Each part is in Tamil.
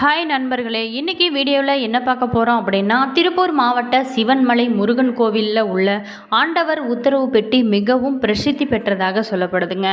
ஹாய் நண்பர்களே. இன்றைக்கி வீடியோவில் என்ன பார்க்க போகிறோம் அப்படின்னா திருப்பூர் மாவட்ட சிவன்மலை முருகன் கோவிலில் உள்ள ஆண்டவர் உத்தரவு பெட்டி மிகவும் பிரசித்தி பெற்றதாக சொல்லப்படுதுங்க.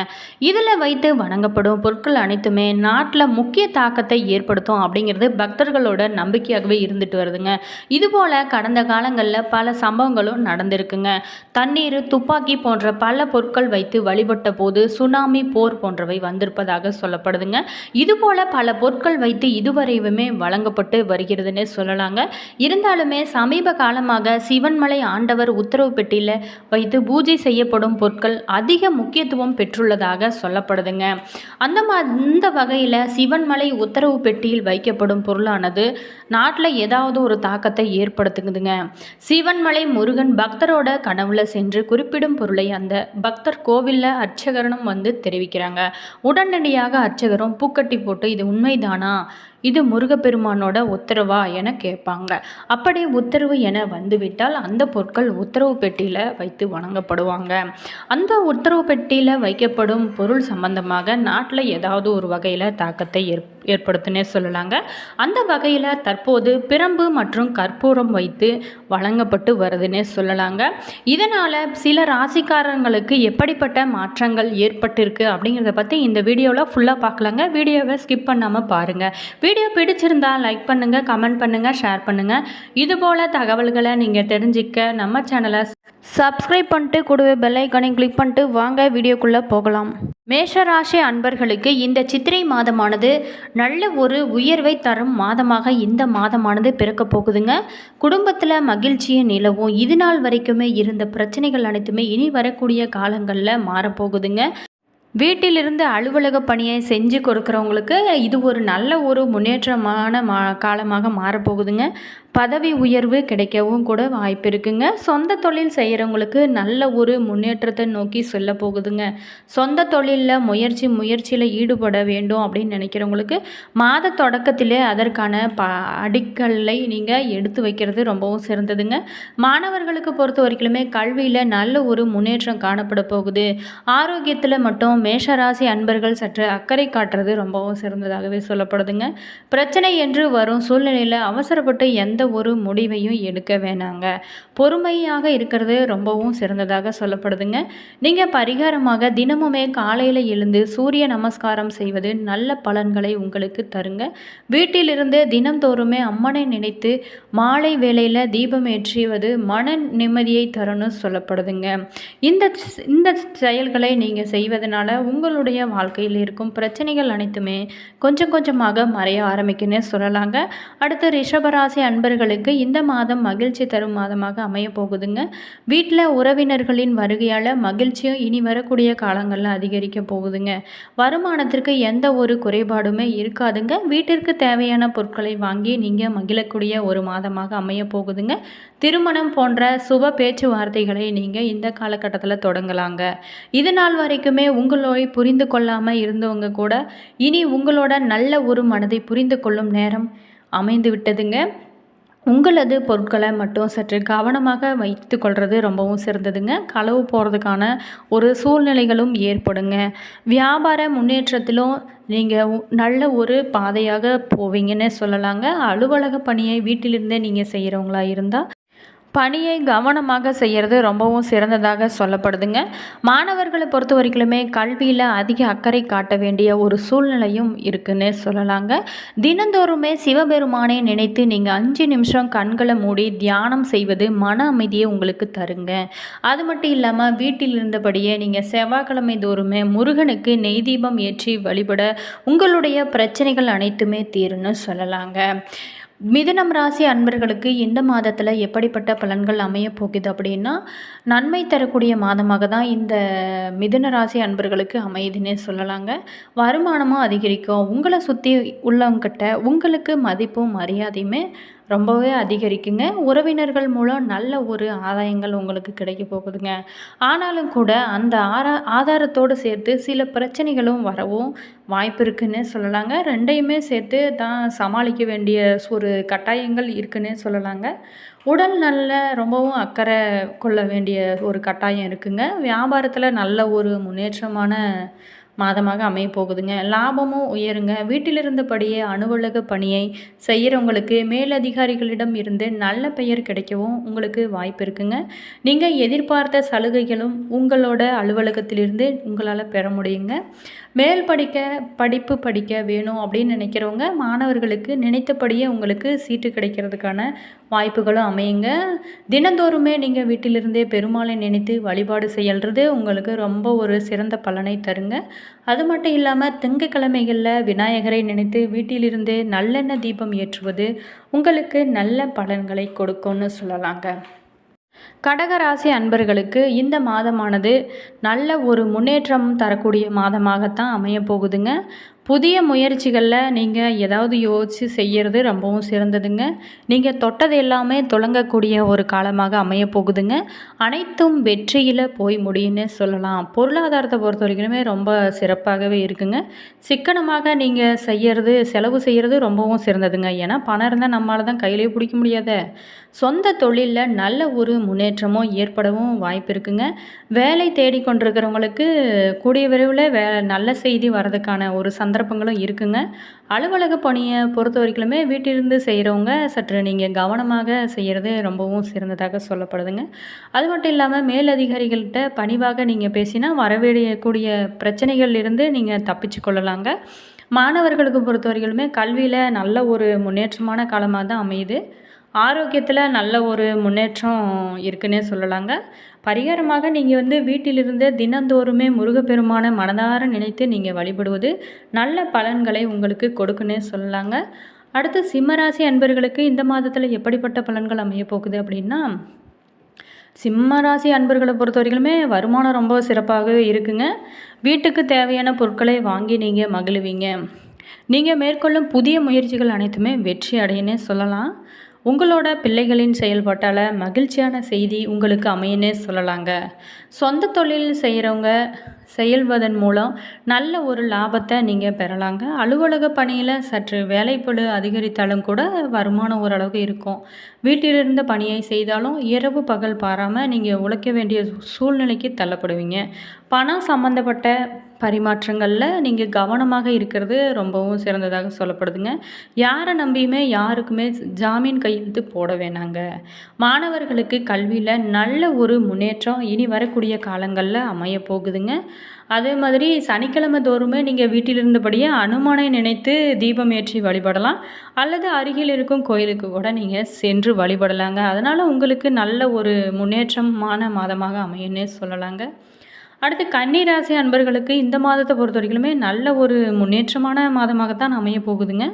இதில் வைத்து வணங்கப்படும் பொருட்கள் அனைத்துமே நாட்டில் முக்கிய தாக்கத்தை ஏற்படுத்தும் அப்படிங்கிறது பக்தர்களோட நம்பிக்கையாகவே இருந்துட்டு வருதுங்க. இதுபோல் கடந்த காலங்களில் பல சம்பவங்களும் நடந்திருக்குங்க. தண்ணீர் துப்பாக்கி போன்ற பல பொருட்கள் வைத்து வழிபட்ட போது சுனாமி போர் போன்றவை வந்திருப்பதாக சொல்லப்படுதுங்க. இதுபோல் பல பொருட்கள் வைத்து இதுவரையுமே வழங்கப்பட்டு வருகிறதுன்னு சொல்லலாங்க. இருந்தாலுமே சமீப காலமாக சிவன்மலை ஆண்டவர் உத்தரவு பெட்டியில் வைத்து பூஜை செய்யப்படும் பொருட்கள் அதிக முக்கியத்துவம் பெற்றுள்ளதாக சொல்லப்படுதுங்க. அந்த மா இந்த வகையில் சிவன்மலை உத்தரவு பெட்டியில் வைக்கப்படும் பொருளானது நாட்டில் ஏதாவது ஒரு தாக்கத்தை ஏற்படுத்துங்குதுங்க சிவன்மலை முருகன் பக்தரோட கனவுல சென்று குறிப்பிடும் பொருளை அந்த பக்தர் கோவிலில் அர்ச்சகரனும் வந்து தெரிவிக்கிறாங்க. உடனடியாக அர்ச்சகரும் பூக்கட்டி போட்டு இது உண்மைதானா? இது முருகப்பெருமானோட உத்தரவா என கேட்பாங்க. அப்படி உத்தரவு என வந்துவிட்டால் அந்த பொருட்கள் உத்தரவு பெட்டியில் வைத்து வணங்கப்படுவாங்க. அந்த உத்தரவு பெட்டியில் வைக்கப்படும் பொருள் சம்பந்தமாக நாட்டில் ஏதாவது ஒரு வகையில் தாக்கத்தை ஏற் ஏற்படுத்துனே சொல்லலாங்க. அந்த வகையில் தற்போது பிரம்பு மற்றும் கற்பூரம் வைத்து வழங்கப்பட்டு வருதுன்னே சொல்லலாங்க. இதனால் சில ராசிக்காரங்களுக்கு எப்படிப்பட்ட மாற்றங்கள் ஏற்பட்டிருக்கு அப்படிங்கிறத பற்றி இந்த வீடியோவில் ஃபுல்லாக பார்க்கலாங்க. வீடியோவை ஸ்கிப் பண்ணாமல் பாருங்கள் வீடியோ பிடிச்சிருந்தால் லைக் பண்ணுங்கள் கமெண்ட் பண்ணுங்கள் ஷேர் பண்ணுங்கள் இதுபோல் தகவல்களை நீங்கள் தெரிஞ்சிக்க நம்ம சேனலை சப்ஸ்கிரைப் பண்ணிட்டு கூடவே பெல்லைக்கானையும் கிளிக் பண்ணிட்டு வாங்க வீடியோக்குள்ளே போகலாம். மேஷராசி அன்பர்களுக்கு இந்த சித்திரை மாதமானது நல்ல ஒரு உயர்வை தரும் மாதமாக இந்த மாதமானது பிறக்க போகுதுங்க. குடும்பத்தில் மகிழ்ச்சியை நிலவும். இது நாள் வரைக்குமே இருந்த பிரச்சனைகள் அனைத்துமே இனி வரக்கூடிய காலங்களில் மாறப்போகுதுங்க. வீட்டிலிருந்து அலுவலக பணியை செஞ்சு கொடுக்குறவங்களுக்கு இது ஒரு நல்ல ஒரு முன்னேற்றமான மா காலமாக மாறப்போகுதுங்க. பதவி உயர்வு கிடைக்கவும் கூட வாய்ப்பு இருக்குங்க. சொந்த தொழில் செய்கிறவங்களுக்கு நல்ல ஒரு முன்னேற்றத்தை நோக்கி செல்ல போகுதுங்க. சொந்த தொழிலில் முயற்சி முயற்சியில் ஈடுபட வேண்டும் அப்படின்னு நினைக்கிறவங்களுக்கு மாத தொடக்கத்திலே அதற்கான ப அடிக்கல்லை நீங்கள் எடுத்து வைக்கிறது ரொம்பவும் சிறந்ததுங்க. மாணவர்களுக்கு பொறுத்த வரைக்குமே கல்வியில் நல்ல ஒரு முன்னேற்றம் காணப்பட போகுது. ஆரோக்கியத்தில் மட்டும் மேஷராசி அன்பர்கள் சற்று அக்கறை காட்டுறது ரொம்பவும் சிறந்ததாகவே சொல்லப்படுதுங்க. பிரச்சனை என்று வரும் சூழ்நிலையில் அவசரப்பட்டு எந்த ஒரு முடிவையும் எடுக்க வேணாங்க. பொறுமையாக இருக்கிறது ரொம்பவும் சிறந்ததாக சொல்லப்படுதுங்க. நீங்கள் பரிகாரமாக தினமுமே காலையில் எழுந்து சூரிய நமஸ்காரம் செய்வது நல்ல பலன்களை உங்களுக்கு தருங்க. வீட்டிலிருந்து தினம்தோறுமே அம்மனை நினைத்து மாலை வேளையில் தீபம் ஏற்றுவது மன நிம்மதியை தரணும்னு சொல்லப்படுதுங்க. இந்த இந்த செயல்களை நீங்கள் செய்வதனால உங்களுடைய வாழ்க்கையில் இருக்கும் பிரச்சனைகள் அனைத்துமே கொஞ்சம் கொஞ்சமாக மறைய ஆரம்பிக்குன்னே சொல்லலாங்க. அடுத்து ரிஷபராசி அன்பர்களுக்கு இந்த மாதம் மகிழ்ச்சி தரும் மாதமாக அமைய போகுதுங்க. வீட்டில் உறவினர்களின் வருகையால் மகிழ்ச்சியும் இனி வரக்கூடிய காலங்களில் அதிகரிக்க போகுதுங்க. வருமானத்திற்கு எந்த ஒரு குறைபாடுமே இருக்காதுங்க. வீட்டிற்கு தேவையான பொருட்களை வாங்கி நீங்கள் மகிழக்கூடிய ஒரு மாதமாக அமைய போகுதுங்க. திருமணம் போன்ற சுப பேச்சுவார்த்தைகளை நீங்கள் இந்த காலகட்டத்தில் தொடங்கலாங்க. இது நாள் வரைக்குமே உங்களை புரிந்து கொள்ளாமல் இருந்தவங்க கூட இனி உங்களோட நல்ல ஒரு மனதை புரிந்து கொள்ளும் நேரம் அமைந்து விட்டதுங்க. உங்களது பொருட்களை மட்டும் சற்று கவனமாக வைத்து கொள்வது ரொம்பவும் சிறந்ததுங்க. களவு போகிறதுக்கான ஒரு சூழ்நிலைகளும் ஏற்படுங்க. வியாபார முன்னேற்றத்திலும் நீங்கள் நல்ல ஒரு பாதையாக போவீங்கன்னு சொல்லலாங்க. அலுவலக பணியை வீட்டிலிருந்தே நீங்கள் செய்கிறவங்களா இருந்தால் பணியை கவனமாக செய்கிறது ரொம்பவும் சிறந்ததாக சொல்லப்படுதுங்க. மாணவர்களை பொறுத்த வரைக்குமே கல்வியில் அதிக அக்கறை காட்ட வேண்டிய ஒரு சூழ்நிலையும் இருக்குன்னு சொல்லலாங்க. தினந்தோறுமே சிவபெருமானை நினைத்து நீங்கள் அஞ்சு நிமிஷம் கண்களை மூடி தியானம் செய்வது மன அமைதியை உங்களுக்கு தருங்க. அது மட்டும் இல்லாமல் வீட்டில் இருந்தபடியே நீங்கள் செவ்வாய்க்கிழமை தோறுமே முருகனுக்கு நெய் தீபம் ஏற்றி வழிபட உங்களுடைய பிரச்சனைகள் அனைத்துமே தீருன்னு சொல்லலாங்க. மிதுனம் ராசி அன்பர்களுக்கு இந்த மாதத்தில் எப்படிப்பட்ட பலன்கள் அமைய போகுது அப்படின்னா நன்மை தரக்கூடிய மாதமாக தான் இந்த மிதுன ராசி அன்பர்களுக்கு அமையுதுன்னே சொல்லலாங்க. வருமானமும் அதிகரிக்கும். உங்களை சுற்றி உள்ளவங்கிட்ட உங்களுக்கு மதிப்பும் மரியாதையுமே ரொம்பவே அதிகரிக்குங்க. உறவினர்கள் மூலம் நல்ல ஒரு ஆதாயங்கள் உங்களுக்கு கிடைக்க போகுதுங்க. ஆனாலும் கூட அந்த ஆரா ஆதாரத்தோடு சேர்த்து சில பிரச்சனைகளும் வரவும் வாய்ப்பு இருக்குன்னு சொல்லலாங்க. ரெண்டையுமே சேர்த்து தான் சமாளிக்க வேண்டிய ஒரு கட்டாயங்கள் இருக்குன்னே சொல்லலாங்க. உடல் நல்ல ரொம்பவும் அக்கறை கொள்ள வேண்டிய ஒரு கட்டாயம் இருக்குங்க. வியாபாரத்தில் நல்ல ஒரு முன்னேற்றமான மாதமாக அமைய போகுதுங்க. லாபமும் உயருங்க. வீட்டிலிருந்தபடியே அலுவலக பணியை செய்கிறவங்களுக்கு மேலதிகாரிகளிடம் இருந்து நல்ல பெயர் கிடைக்கவும் உங்களுக்கு வாய்ப்பு இருக்குங்க. நீங்கள் எதிர்பார்த்த சலுகைகளும் உங்களோட அலுவலகத்திலிருந்து உங்களால் பெற முடியுங்க. மேல் படிக்க படிப்பு படிக்க வேணும் அப்படின்னு நினைக்கிறவங்க மாணவர்களுக்கு நினைத்தபடியே உங்களுக்கு சீட்டு கிடைக்கிறதுக்கான வாய்ப்புகளும் அமையுங்க. தினந்தோறுமே நீங்கள் வீட்டிலிருந்தே பெருமாளை நினைத்து வழிபாடு செய்யறது உங்களுக்கு ரொம்ப ஒரு சிறந்த பலனை தருங்க. அது மட்டும் இல்லாமல் திங்கக்கிழமைகளில் விநாயகரை நினைத்து வீட்டிலிருந்தே நல்லெண்ணெய் தீபம் ஏற்றுவது உங்களுக்கு நல்ல பலன்களை கொடுக்கும்னு சொல்லலாங்க. கடகராசி அன்பர்களுக்கு இந்த மாதமானது நல்ல ஒரு முன்னேற்றம் தரக்கூடிய மாதமாகத்தான் அமைய போகுதுங்க புதிய முயற்சிகளில் நீங்கள் ஏதாவது யோசித்து செய்கிறது ரொம்பவும் சிறந்ததுங்க. நீங்கள் தொட்டது எல்லாமே தொடங்கக்கூடிய ஒரு காலமாக அமைய போகுதுங்க. அனைத்தும் வெற்றியில் போய் முடியும்னு சொல்லலாம். பொருளாதாரத்தை பொறுத்த வரைக்குமே ரொம்ப சிறப்பாகவே இருக்குங்க. சிக்கனமாக நீங்கள் செய்கிறது செலவு செய்கிறது ரொம்பவும் சிறந்ததுங்க. ஏன்னா பணம் இருந்தால் நம்மளால் தான் கையிலே பிடிக்க முடியாத. சொந்த தொழிலில் நல்ல ஒரு முன்னேற்றமும் ஏற்படவும் வாய்ப்பு இருக்குங்க. வேலை தேடிக்கொண்டிருக்கிறவங்களுக்கு கூடிய விரைவில் வே நல்ல செய்தி வர்றதுக்கான ஒரு சந்தர்ப்பங்களும் இருக்குங்க. அலுவலக பணியை பொறுத்த வரைக்குமே வீட்டிலிருந்து செய்கிறவங்க சற்று நீங்கள் கவனமாக செய்கிறது ரொம்பவும் சிறந்ததாக சொல்லப்படுதுங்க. அது மட்டும் இல்லாமல் மேலதிகாரிகள்கிட்ட பணிவாக நீங்கள் பேசினா வரவேற்கக்கூடிய பிரச்சனைகள் இருந்து நீங்கள் தப்பிச்சு கொள்ளலாங்க. மாணவர்களுக்கு பொறுத்த வரைக்குமே கல்வியில் நல்ல ஒரு முன்னேற்றமான காலமாக தான் அமையுது. ஆரோக்கியத்தில் நல்ல ஒரு முன்னேற்றம் இருக்குன்னே சொல்லலாங்க. பரிகாரமாக நீங்கள் வந்து வீட்டிலிருந்து தினந்தோறுமே முருகப்பெருமான மனதார நினைத்து நீங்கள் வழிபடுவது நல்ல பலன்களை உங்களுக்கு கொடுக்குன்னே சொல்லலாங்க. அடுத்து சிம்மராசி அன்பர்களுக்கு இந்த மாதத்தில் எப்படிப்பட்ட பலன்கள் அமைய போகுது அப்படின்னா சிம்ம ராசி அன்பர்களை பொறுத்த வரைக்குமே வருமானம் ரொம்ப சிறப்பாகவே இருக்குங்க. வீட்டுக்கு தேவையான பொருட்களை வாங்கி நீங்கள் மகிழுவீங்க. நீங்கள் மேற்கொள்ளும் புதிய முயற்சிகள் அனைத்துமே வெற்றி அடையனே சொல்லலாம். உங்களோட பிள்ளைகளின் செயல்பாட்டால் மகிழ்ச்சியான செய்தி உங்களுக்கு அமையனே சொல்லலாங்க. சொந்த தொழில் செய்கிறவங்க செயல்வதன் மூலம் நல்ல ஒரு லாபத்தை நீங்கள் பெறலாங்க. அலுவலக பணியில் சற்று வேலைப்பழு அதிகரித்தாலும் கூட வருமானம் ஓரளவுக்கு இருக்கும். வீட்டிலிருந்த பணியை செய்தாலும் இரவு பகல் பாராமல் நீங்கள் உழைக்க வேண்டிய சூழ்நிலைக்கு தள்ளப்படுவீங்க. பணம் சம்மந்தப்பட்ட பரிமாற்றங்களில் நீங்கள் கவனமாக இருக்கிறது ரொம்பவும் சிறந்ததாக சொல்லப்படுதுங்க. யாரை நம்பியுமே யாருக்குமே ஜாமீன் கையெழுத்து போட வேணாங்க. மாணவர்களுக்கு கல்வியில் நல்ல ஒரு முன்னேற்றம் இனி வரக்கூடிய காலங்களில் அமைய போகுதுங்க. அதே மாதிரி சனிக்கிழமை தோறுமே நீங்கள் வீட்டில் இருந்தபடியே அனுமானை நினைத்து தீபம் ஏற்றி வழிபடலாம். அல்லது அருகில் இருக்கும் கோயிலுக்கு கூட நீங்கள் சென்று வழிபடலாங்க. அதனால் உங்களுக்கு நல்ல ஒரு முன்னேற்றமான மாதமாக அமையுன்னே சொல்லலாங்க. அடுத்து கன்னிராசி அன்பர்களுக்கு இந்த மாதத்தை பொறுத்த வரைக்குமே நல்ல ஒரு முன்னேற்றமான மாதமாகத்தான் அமைய போகுதுங்க.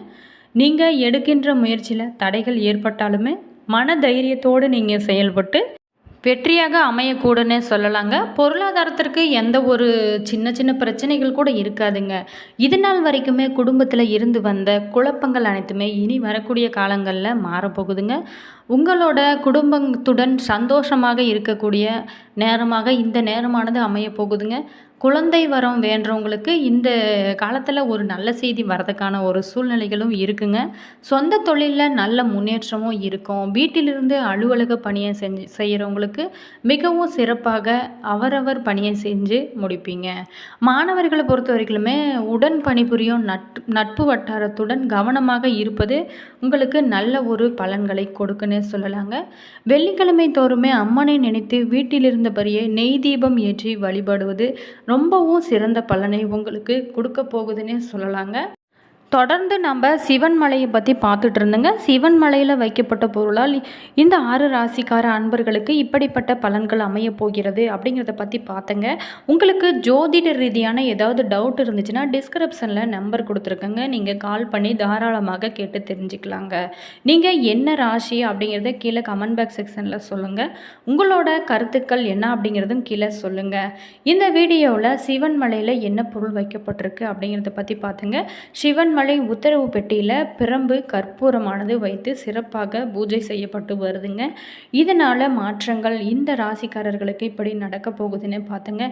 நீங்கள் எடுக்கின்ற முயற்சியில் தடைகள் ஏற்பட்டாலுமே மன தைரியத்தோடு நீங்கள் செயல்பட்டு வெற்றியாக அமையக்கூடுன்னு சொல்லலாங்க. பொருளாதாரத்திற்கு எந்த ஒரு சின்ன சின்ன பிரச்சனைகள் கூட இருக்காதுங்க. இது நாள் வரைக்குமே குடும்பத்தில் இருந்து வந்த குழப்பங்கள் அனைத்துமே இனி வரக்கூடிய காலங்களில் மாறப்போகுதுங்க. உங்களோட குடும்பத்துடன் சந்தோஷமாக இருக்கக்கூடிய நேரமாக இந்த நேரமானது அமைய போகுதுங்க. குழந்தை வரம் வேண்டவங்களுக்கு இந்த காலத்தில் ஒரு நல்ல செய்தி வரதுக்கான ஒரு சூழ்நிலைகளும் இருக்குங்க. சொந்த தொழிலில் நல்ல முன்னேற்றமும் இருக்கும். வீட்டிலிருந்து அலுவலக பணியை செஞ்சு செய்கிறவங்களுக்கு மிகவும் சிறப்பாக அவரவர் பணியை செஞ்சு முடிப்பீங்க. மாணவர்களை பொறுத்த வரைக்குமே உடன் பணிபுரியும் நட் நட்பு வட்டாரத்துடன் கவனமாக இருப்பது உங்களுக்கு நல்ல ஒரு பலன்களை கொடுக்குன்னு சொல்லலாங்க. வெள்ளிக்கிழமை தோறுமே அம்மனை நினைத்து வீட்டிலிருந்தபடியே நெய் தீபம் ஏற்றி வழிபடுவது ரொம்பவும் சிறந்த பலனை உங்களுக்கு கொடுக்க போகுதுன்னே சொல்லலாங்க. தொடர்ந்து நம்ம சிவன் மலையை பற்றி பார்த்துட்டு இருந்தோங்க. சிவன் மலையில் வைக்கப்பட்ட பொருளால் இந்த ஆறு ராசிக்கார அன்பர்களுக்கு இப்படிப்பட்ட பலன்கள் அமைய போகிறது அப்படிங்கிறத பற்றி பார்த்தங்க. உங்களுக்கு ஜோதிட ரீதியான ஏதாவது டவுட் இருந்துச்சுன்னா டிஸ்கிரிப்ஷனில் நம்பர் கொடுத்துருக்கங்க. நீங்கள் கால் பண்ணி தாராளமாக கேட்டு தெரிஞ்சுக்கலாங்க. நீங்கள் என்ன ராசி அப்படிங்கிறத கீழே கமெண்ட் பாக்ஸ் செக்ஷனில் சொல்லுங்கள் உங்களோட கருத்துக்கள் என்ன அப்படிங்கிறதும் கீழே சொல்லுங்கள் இந்த வீடியோவில் சிவன் மலையில் என்ன பொருள் வைக்கப்பட்டிருக்கு அப்படிங்கிறத பற்றி பார்த்துங்க. சிவன் மலை உத்தரவு பெட்டியில் பிரம்பு கற்பூரமானது வைத்து சிறப்பாக பூஜை செய்யப்பட்டு வருதுங்க. இதனால் மாற்றங்கள் இந்த ராசிக்காரர்களுக்கு இப்படி நடக்க போகுதுன்னு பார்த்துங்க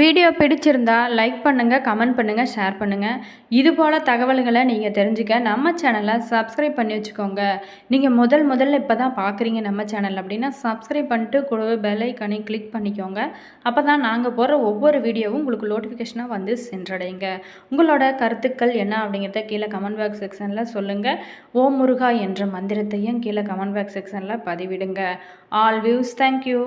வீடியோ பிடிச்சிருந்தா லைக் பண்ணுங்கள் கமெண்ட் பண்ணுங்கள் ஷேர் பண்ணுங்கள் இது போல் தகவல்களை நீங்கள் தெரிஞ்சுக்க நம்ம சேனலை சப்ஸ்கிரைப் பண்ணி வச்சுக்கோங்க. நீங்கள் முதல் முதல்ல இப்போ தான் பார்க்குறீங்க நம்ம சேனல் அப்படின்னா சப்ஸ்கிரைப் பண்ணிட்டு கூடவே பெல் கிளிக் பண்ணிக்கோங்க. அப்போ தான் நாங்கள் போகிற ஒவ்வொரு வீடியோவும் உங்களுக்கு நோட்டிஃபிகேஷனாக வந்து சென்றடையுங்க உங்களோட கருத்துக்கள் என்ன அப்படிங்கிறத கீழே கமெண்ட் பாக்ஸ் செக்ஷனில் சொல்லுங்கள் ஓம் முருகா என்ற மந்திரத்தையும் கீழே கமெண்ட் பாக்ஸ் செக்ஷனில் பதிவிடுங்க. All views thank you